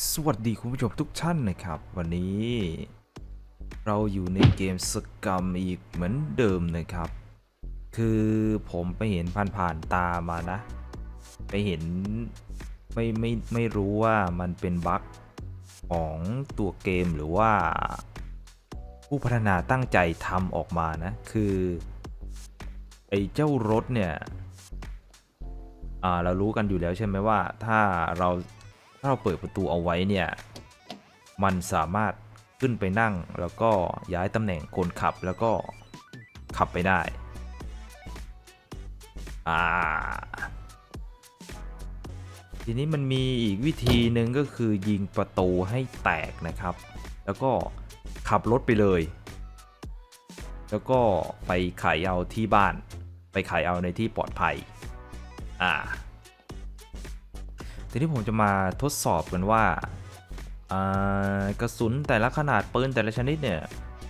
สวัสดีคุณผู้ชมทุกท่านนะครับ วันนี้เราอยู่ในเกมสกรรมอีกเหมือนเดิมนะครับ คือผมไปเห็นผ่านๆตามานะ ไปเห็นไม่ไม่ไม่รู้ว่ามันเป็นบั๊กของตัวเกมหรือว่า ผู้พัฒนาตั้งใจทำออกมานะ คือไอ้เจ้ารถเนี่ยอ่าเรารู้กันอยู่แล้วใช่ไหมว่าถ้าเรา ถ้าเราเปิดประตูเอาไว้เนี่ย มันสามารถขึ้นไปนั่งแล้วก็ย้ายตำแหน่งคนขับแล้วก็ขับไปได้ อ่า ทีนี้มันมีอีกวิธีหนึ่งก็คือยิงประตูให้แตกนะครับ แล้วก็ขับรถไปเลย แล้วก็ไปขายเอาที่บ้าน ไปขายเอาในที่ปลอดภัย อ่า ทีนี้ผมจะมาทดสอบกันว่ากระสุนแต่ละขนาดปืนแต่ละชนิดเนี่ย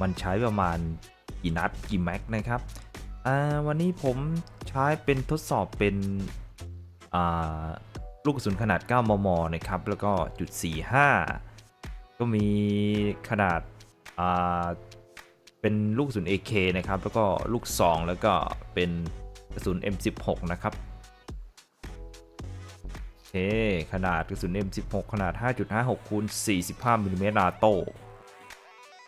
มันใช้ประมาณกี่นัดกี่แม็กนะครับวันนี้ผมใช้เป็นทดสอบเป็นลูกกระสุนขนาด 9 มม นะครับ แล้วก็จุด 45 ก็มีขนาดาเป็นลูกกระสุน AK นะครับ แล้วก็ลูก 2 แล้วก็เป็นกระสุน M16 นะครับ เค ขนาดกระสุน M16 ขนาด 5.56คูณ45มิลลิเมตรนาโต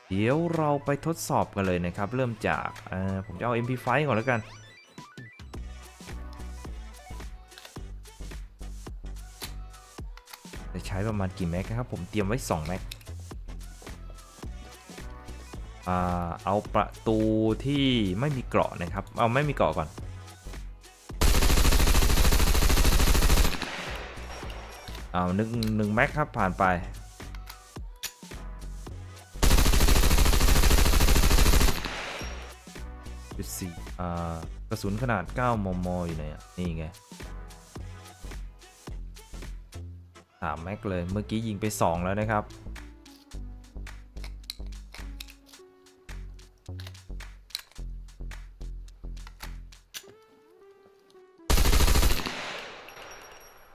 เดี๋ยวเราไปทดสอบกันเลยนะครับ เริ่มจากผมจะเอา MP5 ก่อนแล้วกัน จะใช้ประมาณกี่แม็กครับ ผมเตรียมไว้ 2 แม็กเอาประตูที่ไม่มีเกราะนะครับ เอาไม่มีเกราะก่อน อาหนึ่งหนึ่งแม็กครับผ่านไปจุดสี่อ่ากระสุนขนาด 9 มม อยู่ไหนอะ นี่ไงสามแม็กเลย เมื่อกี้ยิงไป 2 แล้วนะครับ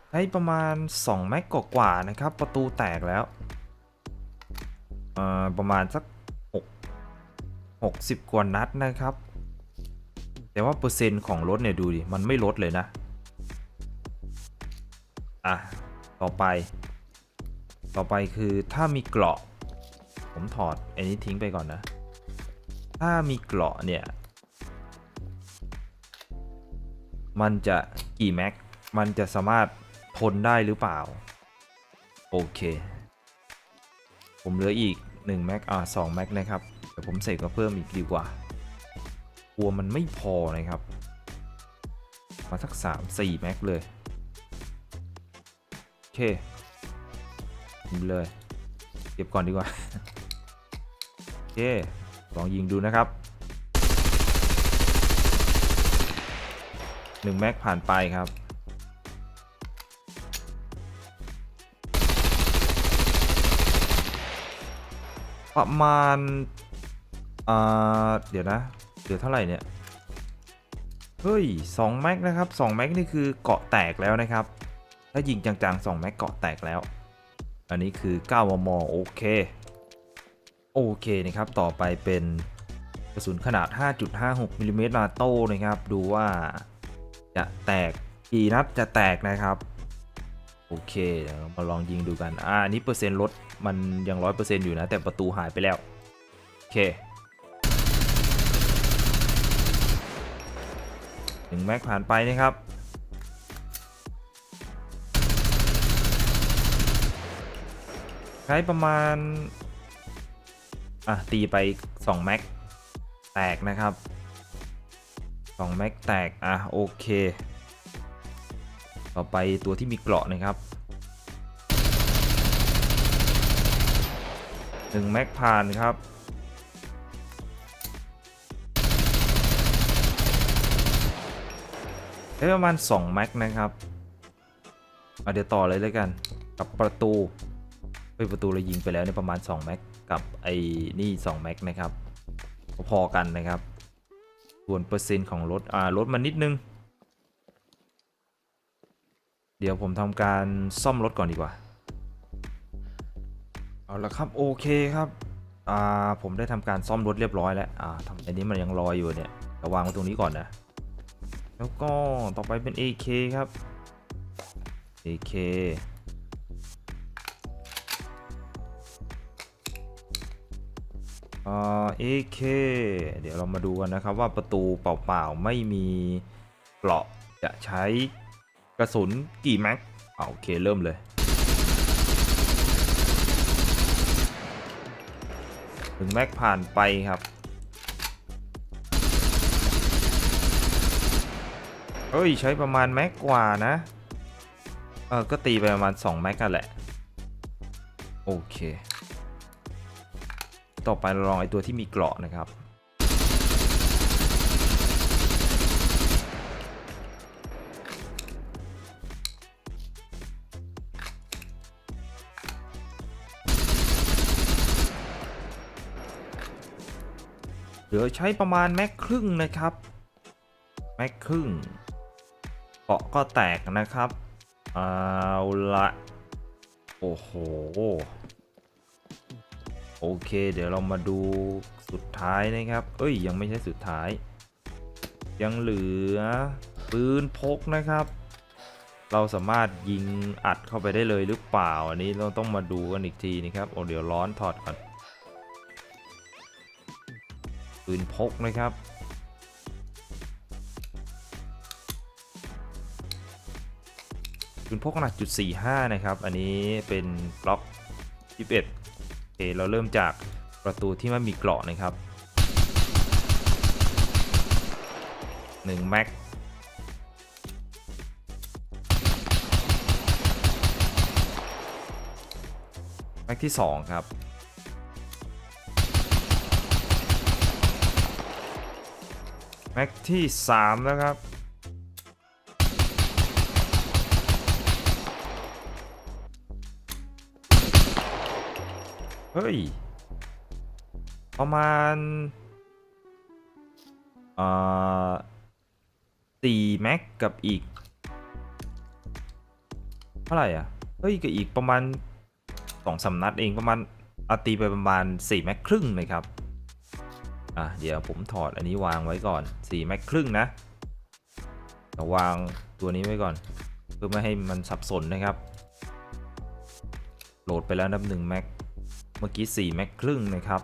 ใช้ประมาณ 2 แม็กกว่าๆนะครับ ประตูแตกแล้วเอ่อประมาณสัก6 60 กว่านัดนะครับ แต่ว่าเปอร์เซ็นต์ของรถเนี่ยดูดิ มันไม่ลดเลยนะ อะ ต่อไป ต่อไปคือถ้ามีเกราะ ผมถอดอันนี้ทิ้งไปก่อนนะ ถ้ามีเกราะเนี่ย มันจะกี่แม็ก มันจะสามารถ ทนได้หรือเปล่า โอเค ผมเหลืออีก1แม็กอ่า2แม็กนะครับเดี๋ยวผมเสกมาเพิ่มอีกดีกว่ากลัวมันไม่พอนะครับ มาสัก 3 4แม็กเลย โอเคยิงเลย เก็บก่อนดีกว่า โอเค ลองยิงดูนะครับ1แม็กผ่านไปครับ ประมาณอ่าเดี๋ยวนะเหลือเท่าไหร่เนี่ย เฮ้ย2แม็กนะครับ2แม็กนี่คือเกาะแตกแล้วนะครับ ถ้ายิงจังๆ2แม็กเกาะแตกแล้ว อันนี้คือ9มมโอเค โอเคนะครับ ต่อไปเป็นกระสุนขนาด 5.56มิลลิเมตรนาโต้นะครับ ดูว่าจะแตกกี่นัดจะแตกนะครับ โอเคเดี๋ยวเรามาลองยิงดูกันอ่านี้เปอร์เซ็นต์ลดมันยังร้อยเปอร์เซ็นต์อยู่นะ แต่ประตูหายไปแล้ว โอเคหนึ่งแม็กผ่านไปนะครับใช้ประมาณ อะ ตีไป 2 แม็ก แตกนะครับ 2 แม็ก แตก อะ โอเค ต่อไปตัวที่มีเกราะนะครับ1แม็กผ่านครับได้ประมาณ 2 แม็กนะครับเเดี๋ยวต่อเลยแล้วกัน กับประตูเฮ้ยประตูเรายิงไปแล้วเนี่ยประมาณ 2 แม็กกับไอ้นี่2แม็กนะครับพอๆกันนะครับ ส่วนเปอร์เซ็นต์ของรถอ่ารถมันนิดนึง เดี๋ยวผมทำการซ่อมรถก่อนดีกว่า เอาละครับโอเคครับอ่าผมได้ทำการซ่อมรถเรียบร้อยแล้วอ่าทำอันนี้มันยังลอยอยู่เนี่ยจะวางไว้ตรงนี้ก่อนนะ แล้วก็ต่อไปเป็น AK ครับ AK อ่า AK เดี๋ยวเรามาดูกันนะครับว่าประตูเปล่าๆ ไม่มีเกราะจะใช้ กระสุนกี่แม็กโอเคเริ่มเลย ถึงแม็กผ่านไปครับเอ้ยใช้ประมาณแม็กกว่านะ เออก็ตีไปประมาณ 2 แม็กกันแหละ โอเค ต่อไปเราลองไอตัวที่มีเกราะนะครับ เหลือใช้ประมาณแม็กครึ่งนะครับ แม็กครึ่งเกาะก็แตกนะครับ เอาละโอ้โห โอเคเดี๋ยวเรามาดูสุดท้ายนะครับ เอ้ยยังไม่ใช่สุดท้าย ยังเหลือปืนพกนะครับ เราสามารถยิงอัดเข้าไปได้เลยหรือเปล่า อันนี้เราต้องมาดูกันอีกทีนะครับ โอ้เดี๋ยวร้อนถอดก่อน ปืนพกนะครับปืนพกขนาดจุด45นะครับ อันนี้เป็นกล็อก 21โอเคเราเริ่มจากประตูที่ไม่มีเกราะนะครับ1แม็กแม็กที่ 2 ครับ ม็กที่3นะครับ เฮ้ย ประมาณอ่าสี่แม็กกับอีก เท่าไหร่อะ เฮ้ยกับอีกประมาณสองสานัดเองประมาณอาตีไปประมาณ 4 แม็กครึ่งนะครับ อะเดี๋ยวผมถอดอันนี้วางไว้ก่อน4แม็กครึ่งนะาวางตัวนี้ไว้ก่อน เพื่อไม่ให้มันสับสนนะครับ โหลดไปแล้วนับ1แม็กเมื่อกี้4แม็กครึ่งนะครับ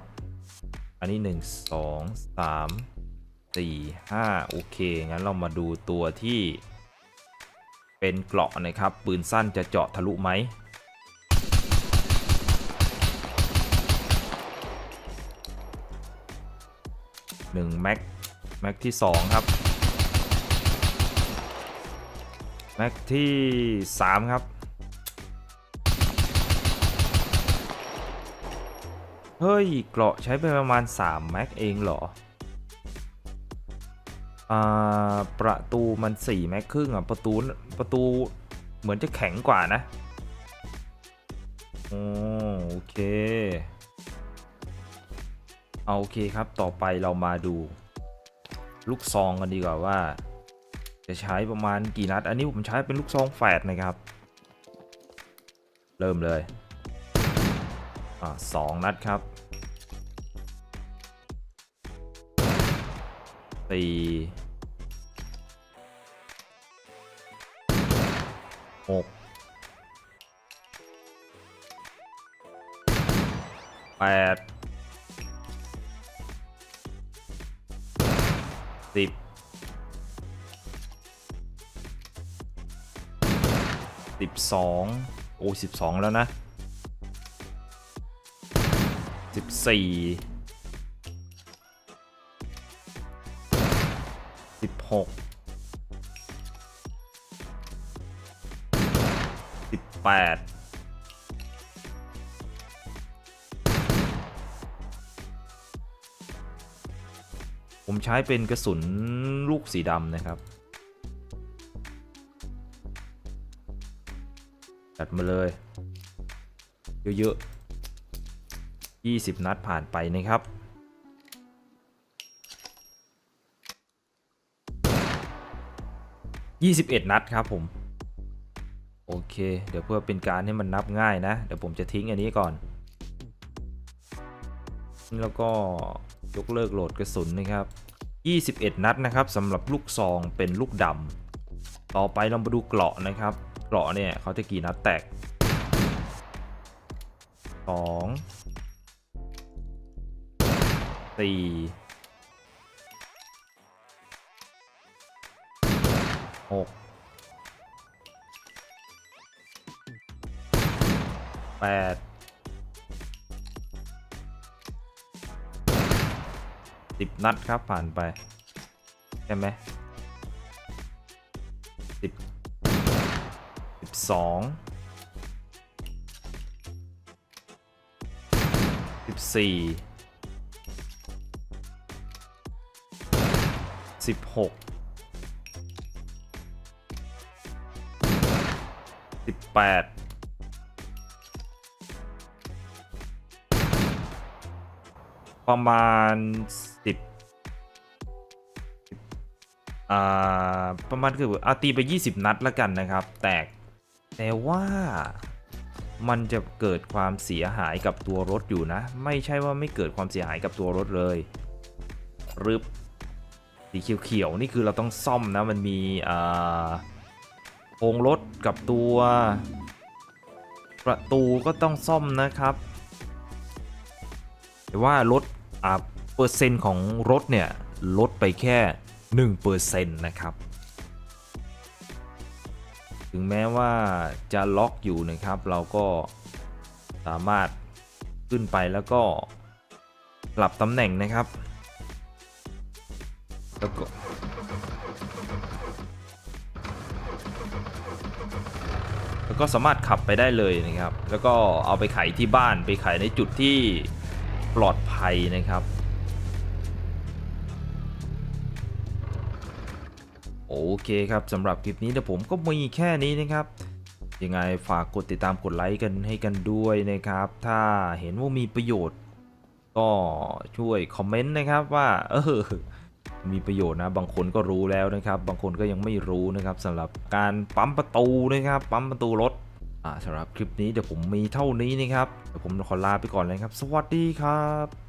อันนี้ 1 2 3 4 5 โอเค งั้นเรามาดูตัวที่เป็นเกราะนะครับ ปืนสั้นจะเจาะทะลุไหม 1แม็กแม็กที่ 2 ครับ แม็กที่ 3 ครับ เฮ้ย เกราะใช้ไปประมาณ 3 แม็กเองเหรออ่าประตูมัน 4 แม็กครึ่งอะ ประตูประตูเหมือนจะแข็งกว่านะ โอ้โอเค เอาโอเคครับต่อไปเรามาดู ลูกซองกันดีกว่าว่า จะใช้ประมาณกี่นัด อันนี้ผมใช้เป็นลูกซองแฝดนะครับ เริ่มเลยอ่าสองนัดครับสี่หกแปด สิบสิบสองโอ้สิบสองแล้วนะสิบสี่สิบหกสิบแปด ใช้เป็นกระสุนลูกสีดำนะครับ จัดมาเลย เยอะๆ 20 นัดผ่านไปนะครับ 21 นัดครับผม โอเค เดี๋ยวเพื่อเป็นการให้มันนับง่ายนะ เดี๋ยวผมจะทิ้งอันนี้ก่อน แล้วก็ยกเลิกโหลดกระสุนนะครับ 21 นัดนะครับสำหรับลูกซองเป็นลูกดำต่อไปเรามาดูเกราะนะครับ เกราะเนี่ยเขาจะกี่นัดแตก 2 4 6 8 สิบนัดครับผ่านไป ใช่ไหมสิบสิบสองสิบสี่สิบหกสิบแปดประมาณ ประมาณคือเอาตีไป 20 นัดแล้วกันนะครับ แตก แต่ว่ามันจะเกิดความเสียหายกับตัวรถอยู่นะ ไม่ใช่ว่าไม่เกิดความเสียหายกับตัวรถเลยรึบสีเขียวๆนี่คือเราต้องซ่อมนะ มันมีอ่าโครงรถกับตัว ประตูก็ต้องซ่อมนะครับ แต่ว่ารถอ่าเปอร์เซ็นต์ของรถเนี่ยลดไปแค่ 1%นะครับ ถึงแม้ว่าจะล็อกอยู่นะครับ เราก็สามารถขึ้นไปแล้วก็ปรับตำแหน่งนะครับ แล้วก็แล้วก็สามารถขับไปได้เลยนะครับ แล้วก็เอาไปขายที่บ้านไปขายในจุดที่ปลอดภัยนะครับ เคครับสำหรับคลิปนี้เดี๋ยวผมก็มีแค่นี้นะครับยังไงฝากกดติดตามกดไลค์กันให้กันด้วยนะครับ ถ้าเห็นว่ามีประโยชน์ ก็ช่วยคอมเมนต์นะครับว่าเออมีประโยชน์นะบางคนก็รู้แล้วนะครับ บางคนก็ยังไม่รู้นะครับสำหรับการปั๊มประตูนะครับ ปั๊มประตูรถสำหรับคลิปนี้เดี๋ยวผมมีเท่านี้นะครับเดี๋ยวผมขอลาไปก่อนเลยครับ สวัสดีครับ